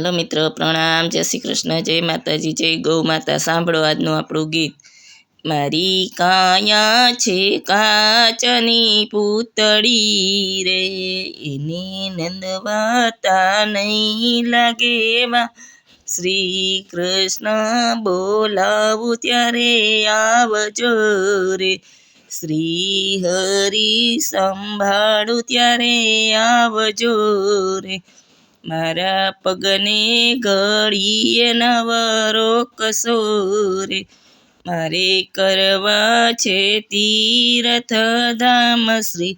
Hello મિત્રો, પ્રણામ, જય શ્રી કૃષ્ણ, જય માતાજી, જય ગૌ માતા. સાંભળો આજનું આપણું ગીત. મારી કાયા છે કાચની પૂતળી રે, એને નંદવાતા નહીં લાગેવા શ્રી કૃષ્ણ બોલાવું ત્યારે આવજો રે. શ્રી હરિ સંભાળું ત્યારે આવજો રે. મારા પગને ઘડીએ નવરો કસોરે. મારે કરવા છે તીરથ ધામ શ્રી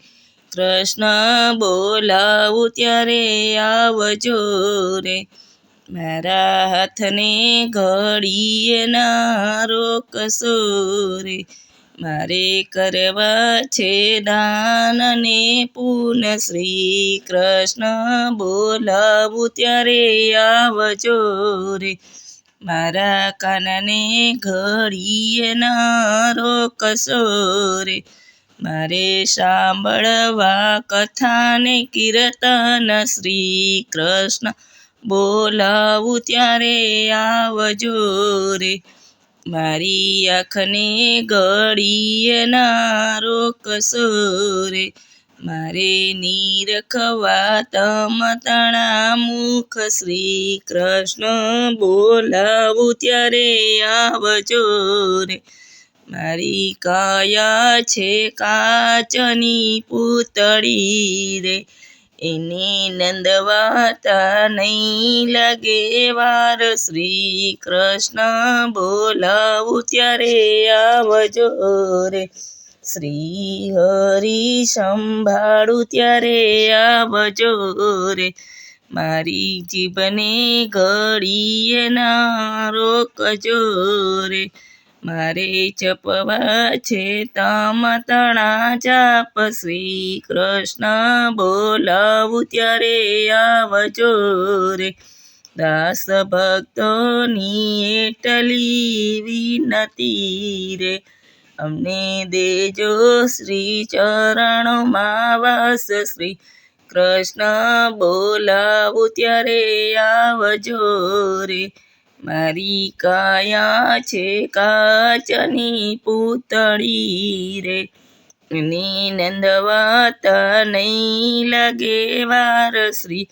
કૃષ્ણ, બોલાવું ત્યારે આવજો રે. મારા હાથને ઘડીએ નારો કસોરે. મારે કરવા છે દાનને પૂન શ્રી કૃષ્ણ બોલાવું ત્યારે આવજો રે. મારા કાનને ઘડીએ નારો કસો રે. મારે સાંભળવા કથાને કીર્તન શ્રી કૃષ્ણ બોલાવું ત્યારે આવજો રે. મારી આંખને ઘડીએ નારો કસોરે. મારે નીરખવા તમ તણા મુખ શ્રી કૃષ્ણ બોલાવું ત્યારે આવજો રે. મારી કાયા છે કાચની પૂતળી રે. એને નંદવાતા નહીં લાગે વાર. શ્રી કૃષ્ણ બોલાવું ત્યારે આવજો રે. શ્રી હરિ સંભાળું ત્યારે આવજો રે. મારી જીભને ઘડીએ ના રોકજો રે. મારે જપવા છે તમ તણા જાપ. શ્રી કૃષ્ણ બોલાવું ત્યારે આવજો રે. દાસ ભક્તોની એટલી વિનતી રે. અમને દેજો શ્રી ચરણમાં વાસ. શ્રી કૃષ્ણ બોલાવું ત્યારે આવજો રે. મારી કાયા છે કાચની પૂતળી રે. ની નંદવાતા નહીં લાગે વાર. શ્રી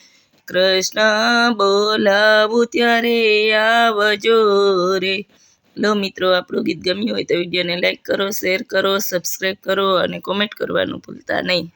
કૃષ્ણ બોલાવું ત્યારે આવજો રે. લો મિત્રો, આપણું ગીત ગમ્યું હોય તો વિડીયોને લાઈક કરો, શેર કરો, સબસ્ક્રાઈબ કરો અને કોમેન્ટ કરવાનું ભૂલતા નહીં.